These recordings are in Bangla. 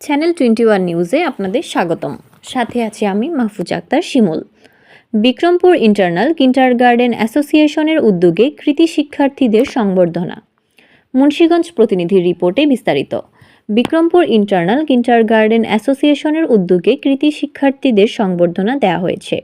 চ্যানেল টোয়েন্টি ওয়ান নিউজে আপনাদের স্বাগতম। সাথে আছি আমি Mahfuz Akter Shimul. Bikrampur internal kindergarten অ্যাসোসিয়েশনের উদ্যোগে কৃতি শিক্ষার্থীদের সংবর্ধনা। মুন্সীগঞ্জ প্রতিনিধির রিপোর্টে বিস্তারিত। বিক্রমপুর ইন্টারনাল কিন্টার গার্ডেন অ্যাসোসিয়েশনের উদ্যোগে কৃতি শিক্ষার্থীদের সংবর্ধনা দেওয়া হয়েছে।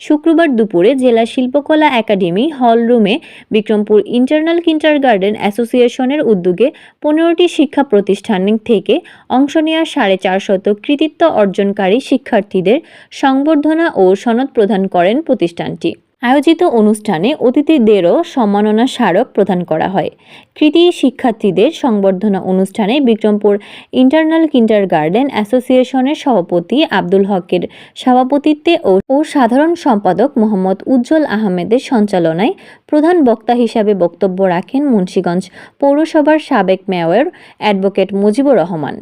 শুক্রবার দুপুরে জেলা শিল্পকলা একাডেমি হল রুমে বিক্রমপুর ইন্টারনাল কিন্টারগার্ডেন অ্যাসোসিয়েশনের উদ্যোগে পনেরোটি শিক্ষা প্রতিষ্ঠান থেকে অংশ নেওয়া সাড়ে চারশত কৃতিত্ব অর্জনকারী শিক্ষার্থীদের সংবর্ধনা ও সনদ প্রদান করেন প্রতিষ্ঠানটি। আয়োজিত অনুষ্ঠানে অতিথিদেরও সম্মাননা স্মারক প্রদান করা হয়। কৃতি শিক্ষার্থীদের সংবর্ধনা অনুষ্ঠানে বিক্রমপুর ইন্টারনাল কিন্টার গার্ডেন অ্যাসোসিয়েশনের সভাপতি আব্দুল হকের সভাপতিত্বে ও ও সাধারণ সম্পাদক মোহাম্মদ উজ্জ্বল আহমেদের সঞ্চালনায় প্রধান বক্তা হিসাবে বক্তব্য রাখেন মুন্সীগঞ্জ পৌরসভার সাবেক মেয়র অ্যাডভোকেট মুজিবুর রহমান।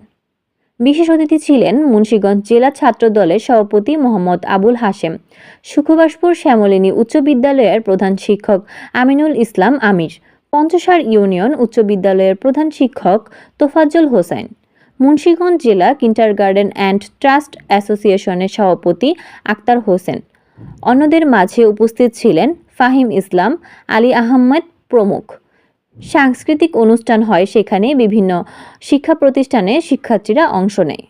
বিশেষ অতিথি ছিলেন মুন্সীগঞ্জ জেলা ছাত্র দলের সভাপতি মোহাম্মদ আবুল হাশেম, সুখবাসপুর শ্যামলিনী উচ্চ বিদ্যালয়ের প্রধান শিক্ষক আমিনুল ইসলাম আমির পঞ্চসার ইউনিয়ন উচ্চ বিদ্যালয়ের প্রধান শিক্ষক তোফাজ্জল হোসেন, মুন্সীগঞ্জ জেলা কিন্টার গার্ডেন অ্যান্ড ট্রাস্ট অ্যাসোসিয়েশনের সভাপতি আক্তার হোসেন। অন্যদের মাঝে উপস্থিত ছিলেন ফাহিম ইসলাম, আলী আহমেদ প্রমুখ। সাংস্কৃতিক অনুষ্ঠান হয় সেখানে বিভিন্ন শিক্ষা প্রতিষ্ঠানে শিক্ষার্থীরা অংশ নেয়।